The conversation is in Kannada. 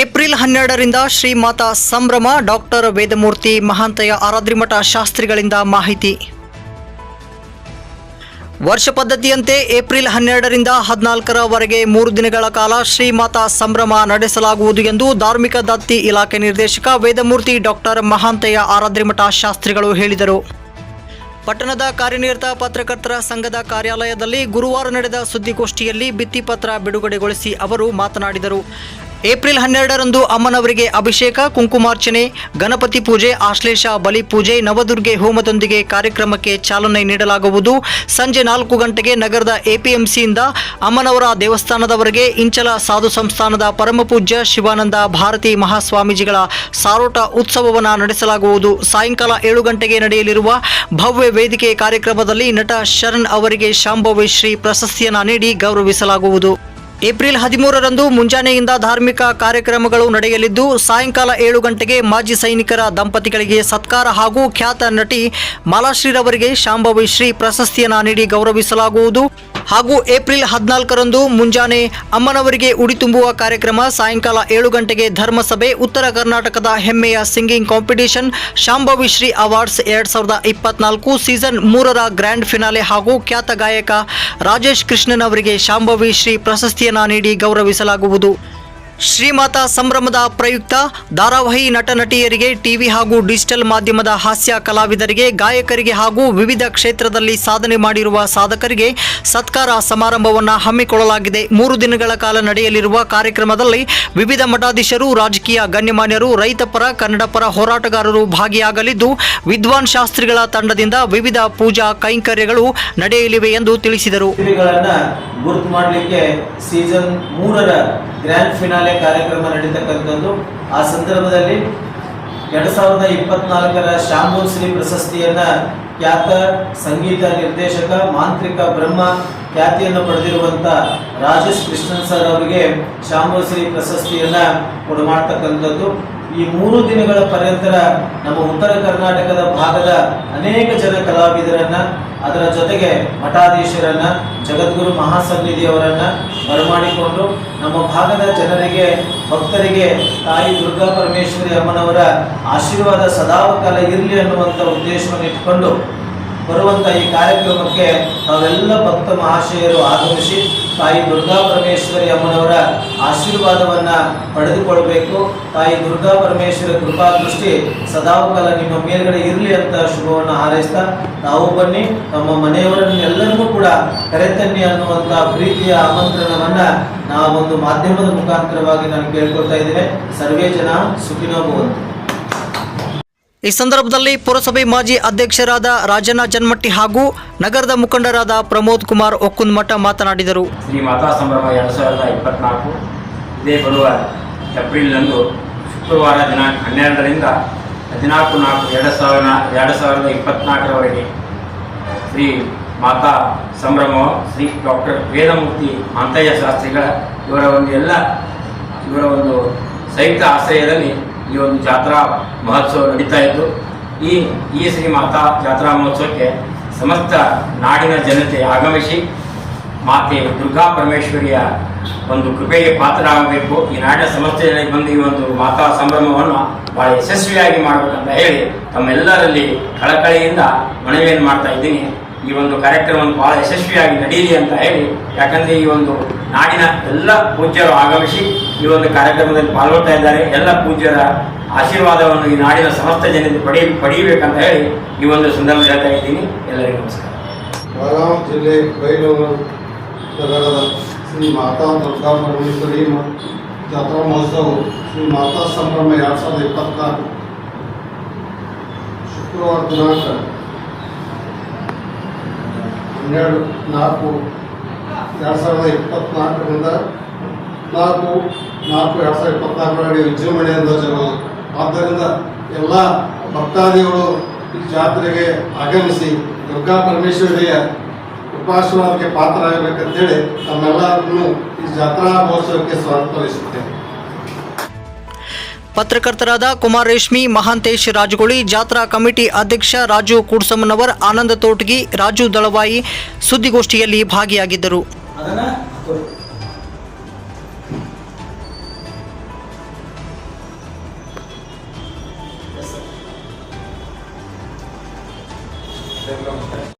ಏಪ್ರಿಲ್ ಹನ್ನೆರಡರಿಂದ ಶ್ರೀಮಾತಾ ಸಂಭ್ರಮ, ಡಾಕ್ಟರ್ ವೇದಮೂರ್ತಿ ಮಹಾಂತಯ ಆರಾದ್ರಿಮಠ ಶಾಸ್ತ್ರಿಗಳಿಂದ ಮಾಹಿತಿ. ವರ್ಷ ಪದ್ಧತಿಯಂತೆ ಏಪ್ರಿಲ್ ಹನ್ನೆರಡರಿಂದ ಹದಿನಾಲ್ಕರವರೆಗೆ ಮೂರು ದಿನಗಳ ಕಾಲ ಶ್ರೀಮಾತಾ ಸಂಭ್ರಮ ನಡೆಸಲಾಗುವುದು ಎಂದು ಧಾರ್ಮಿಕ ದತ್ತಿ ಇಲಾಖೆ ನಿರ್ದೇಶಕ ವೇದಮೂರ್ತಿ ಡಾಕ್ಟರ್ ಮಹಾಂತಯ್ಯ ಆರಾದ್ರಿಮಠ ಶಾಸ್ತ್ರಿಗಳು ಹೇಳಿದರು. ಪಟ್ಟಣದ ಕಾರ್ಯನಿರತ ಪತ್ರಕರ್ತರ ಸಂಘದ ಕಾರ್ಯಾಲಯದಲ್ಲಿ ಗುರುವಾರ ನಡೆದ ಸುದ್ದಿಗೋಷ್ಠಿಯಲ್ಲಿ ಭಿತ್ತಿಪತ್ರ ಬಿಡುಗಡೆಗೊಳಿಸಿ ಅವರು ಮಾತನಾಡಿದರು. ಏಪ್ರಿಲ್ ಹನ್ನೆರಡರಂದು ಅಮ್ಮನವರಿಗೆ ಅಭಿಷೇಕ, ಕುಂಕುಮಾರ್ಚನೆ, ಗಣಪತಿ ಪೂಜೆ, ಆಶ್ಲೇಷ, ಬಲಿ ಪೂಜೆ, ನವದುರ್ಗೆ ಹೋಮದೊಂದಿಗೆ ಕಾರ್ಯಕ್ರಮಕ್ಕೆ ಚಾಲನೆ ನೀಡಲಾಗುವುದು. ಸಂಜೆ ನಾಲ್ಕು ಗಂಟೆಗೆ ನಗರದ ಎಪಿಎಂಸಿಯಿಂದ ಅಮ್ಮನವರ ದೇವಸ್ಥಾನದವರೆಗೆ ಇಂಚಲ ಸಾಧು ಸಂಸ್ಥಾನದ ಪರಮಪೂಜ್ಯ ಶಿವಾನಂದ ಭಾರತಿ ಮಹಾಸ್ವಾಮೀಜಿಗಳ ಸಾರೋಟ ಉತ್ಸವವನ್ನು ನಡೆಸಲಾಗುವುದು. ಸಾಯಂಕಾಲ ಏಳು ಗಂಟೆಗೆ ನಡೆಯಲಿರುವ ಭವ್ಯ ವೇದಿಕೆ ಕಾರ್ಯಕ್ರಮದಲ್ಲಿ ನಟ ಶರಣ್ ಅವರಿಗೆ ಶಾಂಭವಿ ಶ್ರೀ ಪ್ರಶಸ್ತಿಯನ್ನು ನೀಡಿ ಗೌರವಿಸಲಾಗುವುದು. ಏಪ್ರಿಲ್ ಹದಿಮೂರರಂದು ಮುಂಜಾನೆಯಿಂದ ಧಾರ್ಮಿಕ ಕಾರ್ಯಕ್ರಮಗಳು ನಡೆಯಲಿದ್ದು, ಸಾಯಂಕಾಲ ಏಳು ಗಂಟೆಗೆ ಮಾಜಿ ಸೈನಿಕರ ದಂಪತಿಗಳಿಗೆ ಸತ್ಕಾರ ಹಾಗೂ ಖ್ಯಾತ ನಟಿ ಮಾಲಾಶ್ರೀರವರಿಗೆ ಶಾಂಭವಿ ಶ್ರೀ ಪ್ರಶಸ್ತಿಯನ್ನು ನೀಡಿ ಗೌರವಿಸಲಾಗುವುದು. ಹಾಗೂ ಏಪ್ರಿಲ್ ಹದಿನಾಲ್ಕರಂದು ಮುಂಜಾನೆ ಅಮ್ಮನವರಿಗೆ ಉಡಿ ತುಂಬುವ ಕಾರ್ಯಕ್ರಮ ಸಾಯಂಕಾಲ ಏಳು ಗಂಟೆಗೆ ಧರ್ಮಸಭೆ, ಉತ್ತರ ಕರ್ನಾಟಕದ ಹೆಮ್ಮೆಯ singing competition, Shambhavi Shri awards ಎರಡ್ ಸಾವಿರದ ಇಪ್ಪತ್ನಾಲ್ಕು ಸೀಸನ್ ಮೂರರ ಗ್ರ್ಯಾಂಡ್ ಫಿನಾಲೆ ಹಾಗೂ ಖ್ಯಾತ ಗಾಯಕ ರಾಜೇಶ್ ಕೃಷ್ಣನ್ ಅವರಿಗೆ ಶಾಂಭವಿ ಶ್ರೀ ಪ್ರಶಸ್ತಿಯನ್ನು ನೀಡಿ ಗೌರವಿಸಲಾಗುವುದು. ಶ್ರೀಮಾತಾ ಸಂಭ್ರಮದ ಪ್ರಯುಕ್ತ, ಧಾರಾವಾಹಿ ನಟ ನಟಿಯರಿಗೆ ಟಿವಿ ಹಾಗೂ ಡಿಜಿಟಲ್ ಮಾಧ್ಯಮದ ಹಾಸ್ಯ ಕಲಾವಿದರಿಗೆ, ಗಾಯಕರಿಗೆ ಹಾಗೂ ವಿವಿಧ ಕ್ಷೇತ್ರದಲ್ಲಿ ಸಾಧನೆ ಮಾಡಿರುವ ಸಾಧಕರಿಗೆ ಸತ್ಕಾರ ಸಮಾರಂಭವನ್ನು ಹಮ್ಮಿಕೊಳ್ಳಲಾಗಿದೆ. ಮೂರು ದಿನಗಳ ಕಾಲ ನಡೆಯಲಿರುವ ಕಾರ್ಯಕ್ರಮದಲ್ಲಿ ವಿವಿಧ ಮಠಾಧೀಶರು, ರಾಜಕೀಯ ಗಣ್ಯಮಾನ್ಯರು ರೈತಪರ ಕನ್ನಡಪರ ಹೋರಾಟಗಾರರು ಭಾಗಿಯಾಗಲಿದ್ದು, ವಿದ್ವಾನ್ ಶಾಸ್ತ್ರಿಗಳ ತಂಡದಿಂದ ವಿವಿಧ ಪೂಜಾ ಕೈಂಕರ್ಯಗಳು ನಡೆಯಲಿವೆ ಎಂದು ತಿಳಿಸಿದರು. ಸೀಸನ್ ಗ್ರ್ಯಾಂಡ್ ಫಿನಾಲೆ ಕಾರ್ಯಕ್ರಮ ನಡೀತಕ್ಕಂಥದ್ದು. ಆ ಸಂದರ್ಭದಲ್ಲಿ ಎರಡ್ ಸಾವಿರದ ಇಪ್ಪತ್ನಾಲ್ಕರ ಶಾಂಭೂ ಶ್ರೀ ಪ್ರಶಸ್ತಿಯನ್ನ ಖ್ಯಾತ ಸಂಗೀತ ನಿರ್ದೇಶಕ, ಮಾಂತ್ರಿಕ ಬ್ರಹ್ಮ ಖ್ಯಾತಿಯನ್ನು ಪಡೆದಿರುವಂತ ರಾಜೇಶ್ ಕೃಷ್ಣನ್ ಸರ್ ಅವರಿಗೆ ಶಾಂಭೂ ಶ್ರೀ ಪ್ರಶಸ್ತಿಯನ್ನ ಕೊಡಮಾಡ್ತಕ್ಕಂಥದ್ದು. ಈ ಮೂರು ದಿನಗಳ ಪರ್ಯಂತರ ನಮ್ಮ ಉತ್ತರ ಕರ್ನಾಟಕದ ಭಾಗದ ಅನೇಕ ಜನ ಕಲಾವಿದರನ್ನ, ಅದರ ಜೊತೆಗೆ ಮಠಾಧೀಶರನ್ನ, ಜಗದ್ಗುರು ಮಹಾಸನ್ನಿಧಿಯವರನ್ನ ಬರಮಾಡಿಕೊಂಡು ನಮ್ಮ ಭಾಗದ ಜನರಿಗೆ, ಭಕ್ತರಿಗೆ ತಾಯಿ ದುರ್ಗಾ ಪರಮೇಶ್ವರಿ ಅಮ್ಮನವರ ಆಶೀರ್ವಾದ ಸದಾವಕಾಲ ಇರಲಿ ಅನ್ನುವಂಥ ಉದ್ದೇಶವನ್ನು ಇಟ್ಕೊಂಡು ಬರುವಂತ ಈ ಕಾರ್ಯಕ್ರಮಕ್ಕೆ ನಾವೆಲ್ಲ ಭಕ್ತ ಮಹಾಶಯರು ಆಗಮಿಸಿ ತಾಯಿ ದುರ್ಗಾ ಪರಮೇಶ್ವರಿ ಅಮ್ಮನವರ ಆಶೀರ್ವಾದವನ್ನ ಪಡೆದುಕೊಳ್ಬೇಕು. ತಾಯಿ ದುರ್ಗಾ ಪರಮೇಶ್ವರ ಕೃಪಾ ದೃಷ್ಟಿ ನಿಮ್ಮ ಮೇಲ್ಗಡೆ ಇರಲಿ ಅಂತ ಶುಭವನ್ನು ಹಾರೈಸ್ತಾ ನಾವು ಬನ್ನಿ, ನಮ್ಮ ಮನೆಯವರನ್ನೆಲ್ಲರಿಗೂ ಕೂಡ ಕರೆತನ್ನಿ ಅನ್ನುವಂತ ಪ್ರೀತಿಯ ಆಮಂತ್ರಣವನ್ನ ನಾವೊಂದು ಮಾಧ್ಯಮದ ಮುಖಾಂತರವಾಗಿ ನಾನು ಕೇಳ್ಕೊಳ್ತಾ ಇದ್ದೇನೆ. ಸರ್ವೇ ಜನ ಸುಖಿನೋ ಭವಂತು. ಈ ಸಂದರ್ಭದಲ್ಲಿ ಪುರಸಭೆ ಮಾಜಿ ಅಧ್ಯಕ್ಷರಾದ ರಾಜಣ್ಣ ಜನ್ಮಟ್ಟಿ ಹಾಗೂ ನಗರದ ಮುಖಂಡರಾದ ಪ್ರಮೋದ್ ಕುಮಾರ್ ಒಕ್ಕುಂದಮಠ ಮಾತನಾಡಿದರು. ಶ್ರೀ ಮಾತಾ ಸಂಭ್ರಮ ಎರಡು ಸಾವಿರದ ಇಪ್ಪತ್ನಾಲ್ಕು, ಇದೇ ಬರುವ ಏಪ್ರಿಲ್ನಂದು ಶುಕ್ರವಾರ ದಿನಾಂಕ ಹನ್ನೆರಡರಿಂದ ಹದಿನಾಲ್ಕು ನಾಲ್ಕು ಎರಡು ಸಾವಿರ, ಎರಡು ಸಾವಿರದ ಇಪ್ಪತ್ನಾಲ್ಕರವರೆಗೆ ಶ್ರೀ ಮಾತಾ ಸಂಭ್ರಮ, ಶ್ರೀ ಡಾಕ್ಟರ್ ವೇದಮೂರ್ತಿ ಮಾಂತಯ್ಯ ಶಾಸ್ತ್ರಿಗಳ ಇವರ ಒಂದು ಎಲ್ಲ ಇವರ ಒಂದು ಸಂಯುಕ್ತ ಆಶ್ರಯದಲ್ಲಿ ಈ ಒಂದು ಜಾತ್ರಾ ಮಹೋತ್ಸವ ನಡೀತಾ ಇದ್ದು, ಈ ಈ ಶ್ರೀ ಮಾತಾ ಜಾತ್ರಾ ಮಹೋತ್ಸವಕ್ಕೆ ಸಮಸ್ತ ನಾಡಿನ ಜನತೆ ಆಗಮಿಸಿ, ಮಾತೆ ದುರ್ಗಾ ಪರಮೇಶ್ವರಿಯ ಒಂದು ಕೃಪೆಗೆ ಪಾತ್ರರಾಗಬೇಕು. ಈ ನಾಡಿನ ಜನ ಬಂದು ಈ ಒಂದು ಮಾತಾ ಸಂಭ್ರಮವನ್ನು ಬಹಳ ಯಶಸ್ವಿಯಾಗಿ ಮಾಡಬೇಕಂತ ಹೇಳಿ ತಮ್ಮೆಲ್ಲರಲ್ಲಿ ಕಳಕಳಿಯಿಂದ ಮನವಿಯನ್ನು ಮಾಡ್ತಾ ಇದ್ದೀನಿ. ಈ ಒಂದು ಕಾರ್ಯಕ್ರಮವನ್ನು ಬಹಳ ಯಶಸ್ವಿಯಾಗಿ ನಡೆಯಲಿ ಅಂತ ಹೇಳಿ, ಯಾಕಂದ್ರೆ ಈ ಒಂದು ನಾಡಿನ ಎಲ್ಲ ಪೂಜ್ಯರು ಆಗಮಿಸಿ ಈ ಒಂದು ಕಾರ್ಯಕ್ರಮದಲ್ಲಿ ಪಾಲ್ಗೊಳ್ತಾ ಇದ್ದಾರೆ. ಎಲ್ಲ ಪೂಜ್ಯರ ಆಶೀರ್ವಾದವನ್ನು ಈ ನಾಡಿನ ಸಮಸ್ತ ಜನತೆ ಪಡಿ ಪಡೆಯಬೇಕಂತ ಹೇಳಿ ಈ ಒಂದು ಸಂದರ್ಭ ಹೇಳ್ತಾ ಇದ್ದೀನಿ. ಎಲ್ಲರಿಗೂ ನಮಸ್ಕಾರ. ಬೆಳಗಾವಿ ಜಿಲ್ಲೆ ಬೈಲೂರು ನಗರದ ಶ್ರೀ ಮಾತಾ ದುರ್ಗಾ ಪರಮೇಶ್ವರಿ ಜಾತ್ರಾ ಮಹೋತ್ಸವ ಶ್ರೀ ಮಾತಾ ಸಂಭ್ರಮ ಎರಡು ಸಾವಿರದ ಇಪ್ಪತ್ನಾಲ್ಕು ಶುಕ್ರವಾರ ದಿನಾಂಕ ಹನ್ನೆರಡು ನಾಲ್ಕು ಎರಡು ಸಾವಿರದ ಇಪ್ಪತ್ನಾಲ್ಕರಿಂದ ನಾಲ್ಕು ನಾಲ್ಕು ಎರಡು ಸಾವಿರದ ಇಪ್ಪತ್ನಾಲ್ಕರವರೆಗೆ ವಿಜೃಂಭಣೆ ಧ್ವಜಗಳು ಆದ್ದರಿಂದ ಎಲ್ಲ ಭಕ್ತಾದಿಗಳು ಈ ಜಾತ್ರೆಗೆ ಆಗಮಿಸಿ ದುರ್ಗಾ ಪರಮೇಶ್ವರಿಯ ಕೃಪಾಶೀರ್ವಾದಕ್ಕೆ ಪಾತ್ರರಾಗಬೇಕಂತೇಳಿ ತಮ್ಮೆಲ್ಲರನ್ನು ಈ ಜಾತ್ರಾ ಮಹೋತ್ಸವಕ್ಕೆ ಸ್ವಾಗತಿಸುತ್ತೇನೆ ಪತ್ರಕರ್ತರಾದ ಕುಮಾರ್ ರೇಷ್ಮಿ ಮಹಾಂತೇಶ್ ರಾಜಗೋಳಿ ಜಾತ್ರಾ ಕಮಿಟಿ ಅಧ್ಯಕ್ಷ ರಾಜು ಕೂಡ್ಸಮ್ಮನವರ್ ಆನಂದ ತೋಟಗಿ ರಾಜು ದಳವಾಯಿ ಸುದ್ದಿಗೋಷ್ಠಿಯಲ್ಲಿ ಭಾಗಿಯಾಗಿದ್ದರು. ನಮಸ್ಕಾರ